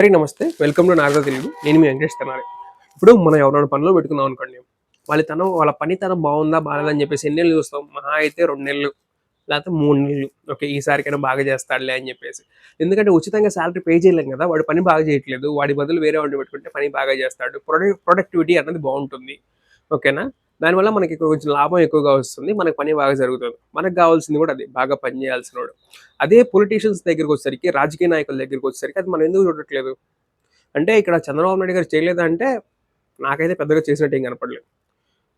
హరి నమస్తే. Welcome to Nagara Telugu. నేను మీ వెంకటేష్ తెనాలి. ఇప్పుడు మనం ఎవరైనా పనిలో పెట్టుకున్నాం అనుకోండి. వాళ్ళ తనం వాళ్ళ పని తనం బాగుందా బాగాలేదని చెప్పేసి ఎన్ని నెలలు చూస్తాం? మహా అయితే రెండు నెలలు లేకపోతే మూడు నెలలు. ఓకే ఈసారికైనా బాగా చేస్తాడులే అని చెప్పేసి. ఎందుకంటే ఉచితంగా శాలరీ పే చేయలేం కదా వాడు పని బాగా చేయట్లేదు. వాడి బదులు వేరే వాడిని పెట్టుకుంటే పని బాగా చేస్తాడు. ప్రొడక్ట్ ప్రొడక్టివిటీ అన్నది బాగుంటుంది. ఓకేనా? దానివల్ల మనకి కొంచెం లాభం ఎక్కువగా వస్తుంది. మనకి పని బాగా జరుగుతుంది. మనకు కావాల్సింది కూడా అది బాగా పని చేయాల్సిన వాడు. అదే పొలిటీషియన్స్ దగ్గరికి వచ్చేసరికి రాజకీయ నాయకుల దగ్గరికి వచ్చేసరికి అది మనం ఎందుకు చూడట్లేదు? అంటే ఇక్కడ చంద్రబాబు నాయుడు గారు చేయలేదంటే నాకైతే పెద్దగా చేసినట్టు ఏం కనపడలేదు.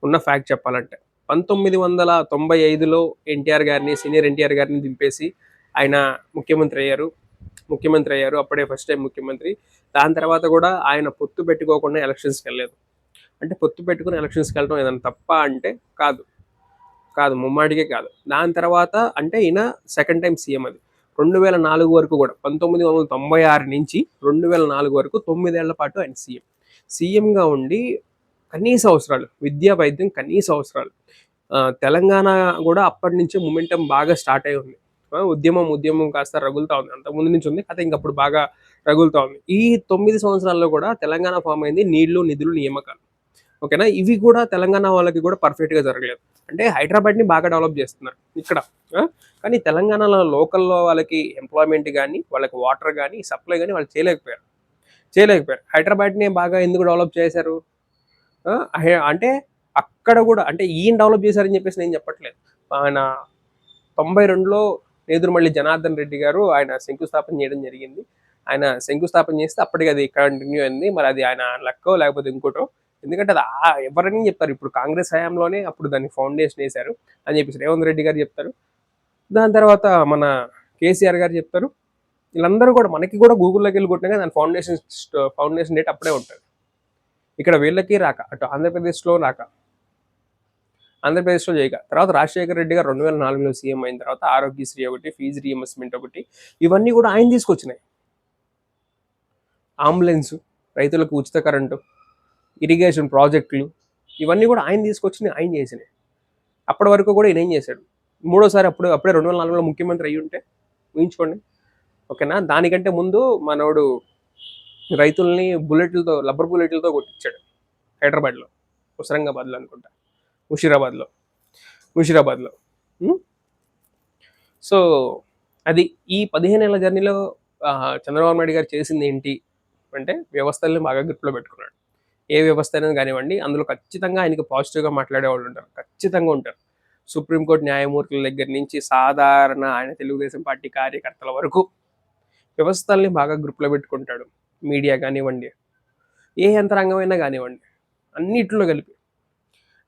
ఉన్న ఫ్యాక్ట్ చెప్పాలంటే. పంతొమ్మిది వందల తొంభై ఐదులో ఎన్టీఆర్ గారిని సీనియర్ ఎన్టీఆర్ గారిని దింపేసి ఆయన ముఖ్యమంత్రి అయ్యారు. ముఖ్యమంత్రి అయ్యారు. అప్పుడే ఫస్ట్ టైం ముఖ్యమంత్రి. దాని తర్వాత కూడా ఆయన పొత్తు పెట్టుకోకుండా ఎలక్షన్స్కి వెళ్ళలేదు. అంటే పొత్తు పెట్టుకుని ఎలక్షన్స్కి వెళ్ళడం ఏదైనా తప్ప అంటే కాదు. కాదు ముమ్మాటికే కాదు. దాని తర్వాత అంటే ఈయన సెకండ్ టైం సీఎం అది. రెండు వేల నాలుగు వరకు కూడా పంతొమ్మిది వందల తొంభై ఆరు నుంచి రెండు వేల నాలుగు వరకు తొమ్మిదేళ్ళ పాటు ఆయన సీఎం. సీఎంగా ఉండి కనీస అవసరాలు విద్యా వైద్యం కనీస అవసరాలు. తెలంగాణ కూడా అప్పటి నుంచే మొమెంటం బాగా స్టార్ట్ అయి ఉంది. ఉద్యమం ఉద్యమం కాస్త రగులుతా ఉంది. అంతకుముందు ముందు నుంచి ఉంది కథ ఇంకప్పుడు బాగా రగులుతా ఉంది. ఈ తొమ్మిది సంవత్సరాల్లో కూడా తెలంగాణ ఫామ్ అయింది నీళ్ళు నిధులు నియామకాలు. ఓకేనా? ఇవి కూడా తెలంగాణ వాళ్ళకి కూడా పర్ఫెక్ట్గా జరగలేదు. అంటే హైదరాబాద్ని బాగా డెవలప్ చేస్తున్నారు ఇక్కడ కానీ తెలంగాణలో లోకల్లో వాళ్ళకి ఎంప్లాయ్మెంట్ కానీ వాళ్ళకి వాటర్ కానీ సప్లై కానీ వాళ్ళు చేయలేకపోయారు. చేయలేకపోయారు. హైదరాబాద్ని బాగా ఎందుకు డెవలప్ చేశారు? అంటే అక్కడ కూడా అంటే ఈయన డెవలప్ చేశారని చెప్పేసి నేను చెప్పట్లేదు. ఆయన తొంభై రెండులో నేదురుమల్లి జనార్దన్ రెడ్డి గారు ఆయన శంకుస్థాపన చేయడం జరిగింది. ఆయన శంకుస్థాపన చేస్తే అప్పటికి అది కంటిన్యూ అయింది. మరి అది ఆయన లక్కో లేకపోతే ఇంకోటో ఎందుకంటే అది ఆ- ఎవరని చెప్తారు? ఇప్పుడు కాంగ్రెస్ హయాంలోనే అప్పుడు దాన్ని ఫౌండేషన్ వేశారు అని చెప్పేసి రేవంత్ రెడ్డి గారు చెప్తారు. దాని తర్వాత మన కేసీఆర్ గారు చెప్తారు. వీళ్ళందరూ కూడా మనకి కూడా గూగుల్లోకి వెళ్ళి కొట్టినా దాని ఫౌండేషన్ ఫౌండేషన్ డేట్ అప్పుడే ఉంటుంది. ఇక్కడ వీళ్ళకి రాక అటు ఆంధ్రప్రదేశ్లో రాక ఆంధ్రప్రదేశ్లో చేయక తర్వాత రాజశేఖర రెడ్డి గారు రెండు వేల నాలుగులో సీఎం అయిన తర్వాత ఆరోగ్యశ్రీ ఒకటి ఫీజు రీఎంబర్స్మెంట్ ఒకటి ఇవన్నీ కూడా ఆయన తీసుకొచ్చినాయి. అంబులెన్స్ రైతులకు ఉచిత కరెంటు ఇరిగేషన్ ప్రాజెక్టులు ఇవన్నీ కూడా ఆయన తీసుకొచ్చి ఆయన చేసినాయి అప్పటి వరకు కూడా ఈయన ఏం చేశాడు? మూడోసారి అప్పుడు అప్పుడే రెండు వేల నాలుగులో ముఖ్యమంత్రి అయ్యి ఉంటే ఊహించుకోండి. ఓకేనా? దానికంటే ముందు మనోడు రైతుల్ని బుల్లెట్లతో రబ్బర్ బుల్లెట్లతో కొట్టించాడు హైదరాబాద్లో హుసరంగాబాద్లో అనుకుంటా ముషీరాబాద్లో ముషీరాబాద్లో. సో అది ఈ పదిహేను ఏళ్ళ జర్నీలో చంద్రబాబు నాయుడు గారు చేసింది ఏంటి అంటే వ్యవస్థల్ని బాగా గ్రిప్లో పెట్టుకున్నాడు. ఏ వ్యవస్థ అయినా కానివ్వండి అందులో ఖచ్చితంగా ఆయనకి పాజిటివ్గా మాట్లాడే వాళ్ళు ఉంటారు. ఖచ్చితంగా ఉంటారు. సుప్రీంకోర్టు న్యాయమూర్తుల దగ్గర నుంచి సాధారణ ఆయన తెలుగుదేశం పార్టీ కార్యకర్తల వరకు వ్యవస్థల్ని బాగా గ్రూప్లో పెట్టుకుంటాడు. మీడియా కానివ్వండి ఏ యంత్రాంగమైనా కానివ్వండి అన్నిట్లో కలిపి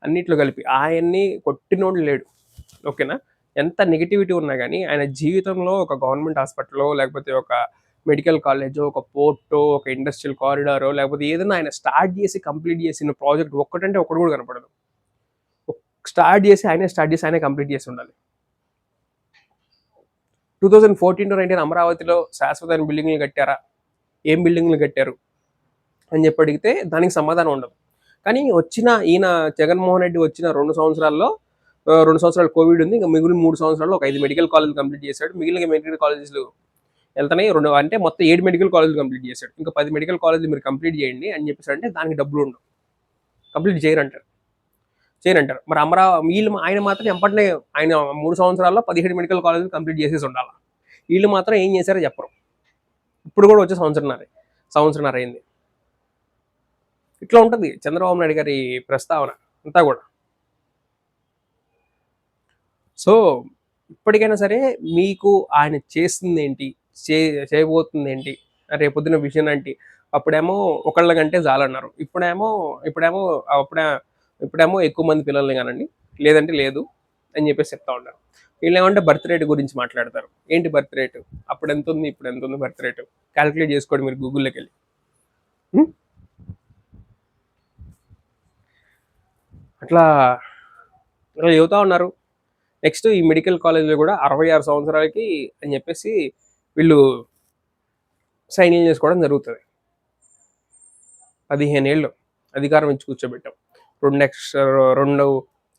అన్నిట్లో కలిపి ఆయన్ని కొట్టినోడు లేడు. ఓకేనా? ఎంత నెగిటివిటీ ఉన్నా కానీ ఆయన జీవితంలో ఒక గవర్నమెంట్ హాస్పిటల్లో లేకపోతే ఒక మెడికల్ కాలేజో ఒక పోర్టో ఒక ఇండస్ట్రియల్ కారిడారో లేకపోతే ఏదైనా ఆయన స్టార్ట్ చేసి కంప్లీట్ చేసిన ప్రాజెక్ట్ ఒక్కటంటే ఒక్కటి కూడా కనపడదు. స్టార్ట్ చేసి ఆయనే స్టార్ట్ చేసి ఆయనే కంప్లీట్ చేసి ఉండాలి. Two thousand fourteen to nineteen అమరావతిలో శాశ్వత బిల్డింగ్లు కట్టారా? ఏం బిల్డింగ్లు కట్టారు? అని చెప్పి అడిగితే దానికి సమాధానం ఉండదు. కానీ వచ్చిన ఈయన జగన్మోహన్ రెడ్డి వచ్చిన రెండు సంవత్సరాల్లో రెండు సంవత్సరాలు కోవిడ్ ఉంది. ఇంకా మిగిలిన మూడు సంవత్సరాల్లో ఒక ఐదు మెడికల్ కాలేజ్ కంప్లీట్ చేశాడు. మిగిలిన మెడికల్ కాలేజెస్లు వెళ్తున్నాయి. రెండు అంటే మొత్తం ఏడు మెడికల్ కాలేజీలు కంప్లీట్ చేశాడు. ఇంకా పది మెడికల్ కాలేజీలు మీరు కంప్లీట్ చేయండి అని చెప్పేసి అంటే దానికి డబ్బులు ఉండవు. కంప్లీట్ చేయరంటారు. చేయరంటారు. మరి అమరా వీళ్ళు ఆయన మాత్రం ఎంపటినే ఆయన మూడు సంవత్సరాల్లో పదిహేడు మెడికల్ కాలేజీలు కంప్లీట్ చేసేసి ఉండాలి? వీళ్ళు మాత్రం ఏం చేశారో చెప్పరు. ఇప్పుడు కూడా వచ్చే సంవత్సరంన్నర సంవత్సరంన్నర అయింది. ఇట్లా ఉంటుంది. చంద్రబాబు నాయుడు గారి ప్రస్తావన అంతా కూడా. సో ఇప్పటికైనా సరే మీకు ఆయన చేస్తుంది ఏంటి? చే చేయబోతుంది ఏంటి రేపొద్దున విజన్ ఏంటి అప్పుడేమో ఒకళ్ళ కంటే చాలన్నారు ఇప్పుడేమో ఇప్పుడేమో అప్పుడే ఇప్పుడేమో ఎక్కువ మంది పిల్లల్ని కానండి. లేదంటే లేదు అని చెప్పేసి చెప్తా ఉన్నారు. వీళ్ళు ఏమంటే బర్త్ రేట్ గురించి మాట్లాడతారు. ఏంటి బర్త్ రేటు? అప్పుడు ఎంత ఉంది ఇప్పుడు ఎంత ఉంది బర్త్ రేటు? క్యాలిక్యులేట్ చేసుకోండి మీరు గూగుల్లోకి వెళ్ళి. అట్లా అట్లా చెబుతా ఉన్నారు. నెక్స్ట్ ఈ మెడికల్ కాలేజ్లో కూడా అరవై ఆరు సంవత్సరాలకి అని చెప్పేసి వీళ్ళు సైన్ ఇన్ చేసుకోవడం జరుగుతుంది. పదిహేను ఏళ్ళు అధికారం ఇచ్చి కూర్చోబెట్టాం. రెండు ఎక్స్ రెండు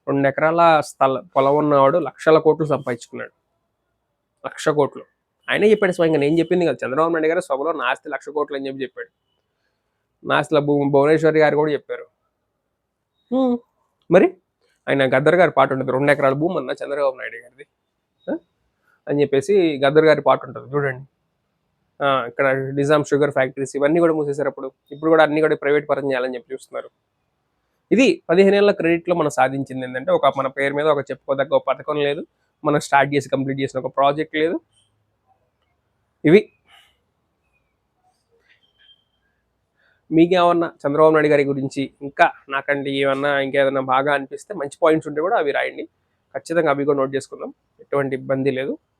రెండు ఎకరాల స్థల పొలం ఉన్నవాడు లక్షల కోట్లు సంపాదించుకున్నాడు. లక్ష కోట్లు. ఆయనే చెప్పాడు స్వయంగా నేను చెప్పింది కదా. చంద్రబాబు నాయుడు గారు సభలో నా ఆస్తి లక్ష కోట్లు అని చెప్పి చెప్పాడు. నా ఆస్తిలో భూమి భువనేశ్వరి గారు కూడా చెప్పారు. మరి? ఆయన గద్దర్ గారి పాట ఉంటుంది. రెండు ఎకరాల భూమి అన్న చంద్రబాబు నాయుడు గారిది? అని చెప్పేసి గద్దర్ గారి పాట ఉంటుంది. చూడండి. ఇక్కడ నిజాం షుగర్ ఫ్యాక్టరీస్ ఇవన్నీ కూడా మూసేశారు అప్పుడు ఇప్పుడు కూడా అన్ని కూడా ప్రైవేట్ పరం చేయాలని చెప్పి చూస్తున్నారు. ఇది పదిహేను ఏళ్ళ క్రెడిట్లో మనం సాధించింది ఏంటంటే ఒక మన పేరు మీద ఒక చెప్పుకోదగ్గ ఒక పథకం లేదు. మనం స్టార్ట్ చేసి కంప్లీట్ చేసిన ఒక ప్రాజెక్ట్ లేదు. ఇవి. మీకేమన్నా చంద్రబాబు నాయుడు గారి గురించి ఇంకా నాకంటే ఏమన్నా ఇంకేదన్నా బాగా అనిపిస్తే మంచి పాయింట్స్ ఉంటే కూడా అవి రాయండి. ఖచ్చితంగా అవి కూడా నోట్ చేసుకుందాం. ఎటువంటి ఇబ్బంది లేదు.